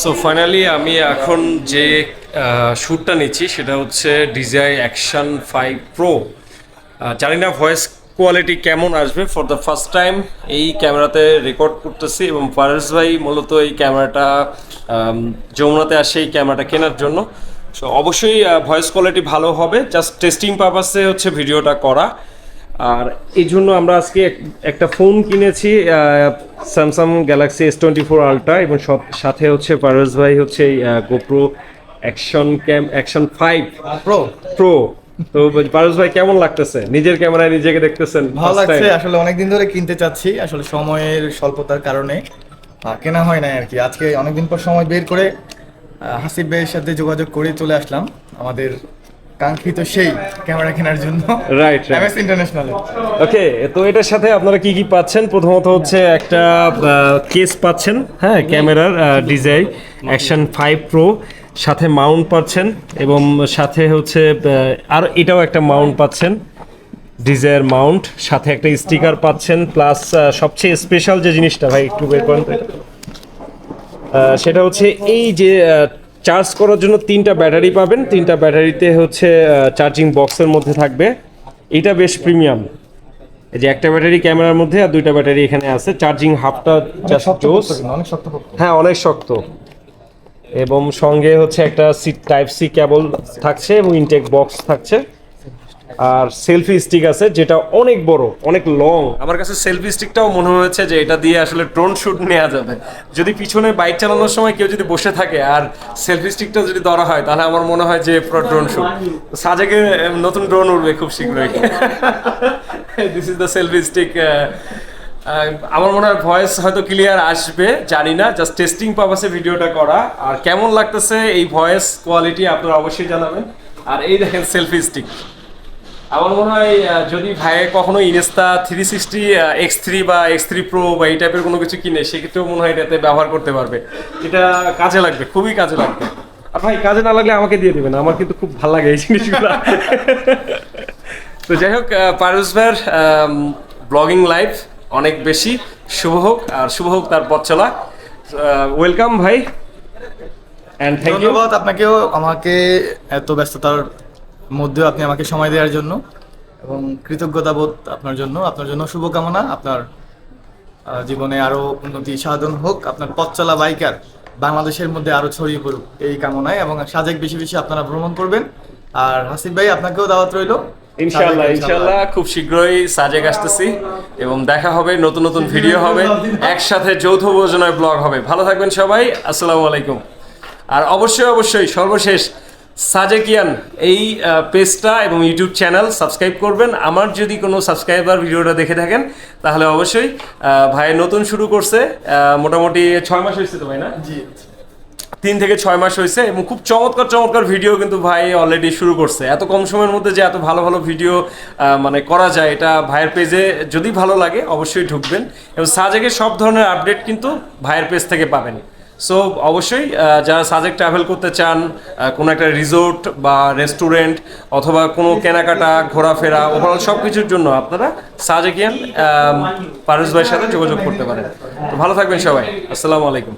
So finally আমি এখন যে শ্যুটটা নিচ্ছি, সেটা হচ্ছে ডিজাই অ্যাকশন ফাইভ প্রো জানি না ভয়েস কোয়ালিটি কেমন আসবে। ফর দ্য ফার্স্ট টাইম এই ক্যামেরাতে রেকর্ড করতেছি এবং ফারাজ ভাই মূলত এই ক্যামেরাটা যমুনাতে আসে এই ক্যামেরাটা কেনার জন্য। সো অবশ্যই ভয়েস কোয়ালিটি ভালো হবে। জাস্ট টেস্টিং পারপাসে হচ্ছে ভিডিওটা করা। আর এই জন্য আমরা আজকে একটা ফোন কিনেছি Samsung Galaxy S twenty four Ultra এবং সাথে হচ্ছে পারভেজ ভাই হচ্ছে GoPro action cam action five pro pro তো পারভেজ ভাই কেমন লাগতেছে? নিজের ক্যামেরায় নিজেকে দেখতেছেন ভালো লাগছে আসলে অনেকদিন ধরে কিনতে চাচ্ছি আসলে সময়ের স্বল্পতার কারণে। কেনা হয় না আর কি। আজকে অনেকদিন পর সময় বের করে হাসিব ভাইয়ের সাথে যোগাযোগ করে চলে আসলাম আমাদের কাঙ্ক্ষিত সেই ক্যামেরা কেনার জন্য। রাইট এমএস ইন্টারন্যাশনালে ওকে তো এটার সাথে আপনারা কি কি পাচ্ছেন? প্রথমত হচ্ছে একটা কেস পাচ্ছেন হ্যাঁ ক্যামেরার ডিজাই অ্যাকশন ফাইভ প্রো সাথে মাউন্ট পাচ্ছেন এবং সাথে হচ্ছে আর এটাও একটা মাউন্ট পাচ্ছেন ডিজায়ার মাউন্ট সাথে একটা স্টিকার পাচ্ছেন প্লাস সবচেয়ে স্পেশাল যে জিনিসটা ভাই একটু বের করেন সেটা হচ্ছে এই যে চার্জ করার জন্য তিনটা ব্যাটারি পাবেন। তিনটা ব্যাটারিতে হচ্ছে চার্জিং বক্সের মধ্যে থাকবে। এটা বেশ প্রিমিয়াম এই যে একটা ব্যাটারি ক্যামেরার মধ্যে আর দুইটা ব্যাটারি এখানে আছে। চার্জিং হাফটা জাস্ট জোস অনেক শক্ত হ্যাঁ অনেক শক্ত। এবং সঙ্গে হচ্ছে একটা সি টাইপ সি কেবল থাকছে এবং ইনটেক বক্স থাকছে। আর সেলফি স্টিক আছে, যেটা অনেক বড়, অনেক লং আমার কাছে সেলফি স্টিকটাও মনে হয়েছে যে এটা দিয়ে আসলে ড্রোন শুট নেওয়া যাবে। যদি পিছনে বাইক চালানোর সময় কেউ যদি বসে থাকে আর সেলফি স্টিকটা যদি ধরা হয়, তাহলে আমার মনে হয় যে পুরো ড্রোন শুট সাজেকে নতুন ড্রোন উঠবে খুব শীঘ্রই। This is the selfie stick আমার মনে হয় ভয়েস হয়তো ক্লিয়ার আসবে, জানি না জাস্ট টেস্টিং পারপাসে ভিডিওটা করা। আর কেমন লাগতেছে এই ভয়েস কোয়ালিটি আপনারা অবশ্যই জানাবেন। আর এই দেখেন সেলফি স্টিক আমার মনে হয় যদি ভাইয়ে কখনো Insta three sixty X three বা এক্স থ্রি প্রো বা এই টাইপের কোনো কিছু কিনে সেক্ষেত্রেও মনে হয় এটাতে ব্যবহার করতে পারবে। এটা কাজে লাগবে খুবই কাজে লাগবে। আর ভাই কাজে না লাগলে আমাকে দিয়ে দেবেন আমার কিন্তু খুব ভালো লাগে এই জিনিসগুলো। তো যাই হোক পারুস ভাইয়ের ব্লগিং লাইফ অনেক বেশি। শুভ হোক আর শুভ হোক তার পথ চলা। ওয়েলকাম ভাই। অ্যান্ড থ্যাংক ইউ ধন্যবাদ আপনাকেও আমাকে এত ব্যস্ততার মধ্যেও আপনি আমাকে সময় দেওয়ার জন্য এবং কৃতজ্ঞতা বোধ আপনার জন্য। আপনার জন্য শুভকামনা। আপনার জীবনে আরও উন্নতি সাধন হোক। আপনার পথ চলা বাইকার বাংলাদেশের মধ্যে আরও ছড়িয়ে পড়ুক এই কামনায় এবং সাজেক বেশি বেশি আপনারা ভ্রমণ করবেন। আর হাসিফ ভাই আপনাকেও দাওয়াত রইল। ইনশাল্লাহ ইনশাল্লাহ খুব শীঘ্রই সাজেক আসতেছি এবং দেখা হবে নতুন নতুন ভিডিও হবে। একসাথে যৌথ ভোজনায় ব্লগ হবে। ভালো থাকবেন সবাই। আসসালামু আলাইকুম। আর অবশ্যই অবশ্যই সর্বশেষ সাজেকিয়ান এই পেজটা এবং ইউটিউব চ্যানেল সাবস্ক্রাইব করবেন। আমার যদি কোনো সাবস্ক্রাইবার ভিডিওটা দেখে থাকেন তাহলে অবশ্যই ভাই নতুন শুরু করছে মোটামুটি ছয় মাস হয়েছে তো ভাই না? জি। তিন থেকে ছয় মাস হয়েছে এবং খুব চমৎকার চমৎকার ভিডিও কিন্তু ভাই অলরেডি শুরু করছে। এত কম সময়ের মধ্যে যে এত ভালো ভালো ভিডিও মানে করা যায় এটা ভাইয়ের পেজে যদি ভালো লাগে অবশ্যই ঢুকবেন। এবং সাজেকের সব ধরনের আপডেট কিন্তু ভাইয়ের পেজ থেকে পাবেন। সো অবশ্যই যারা সাজেক ট্রাভেল করতে চান কোনো একটা রিসোর্ট বা রেস্টুরেন্ট অথবা কোনো কেনাকাটা, ঘোরাফেরা ওভারঅল সব কিছুর জন্য আপনারা সাজেকিয়ান পারুস ভাইয়ের সাথে যোগাযোগ করতে পারেন। তো ভালো থাকবেন সবাই। আসসালামু আলাইকুম।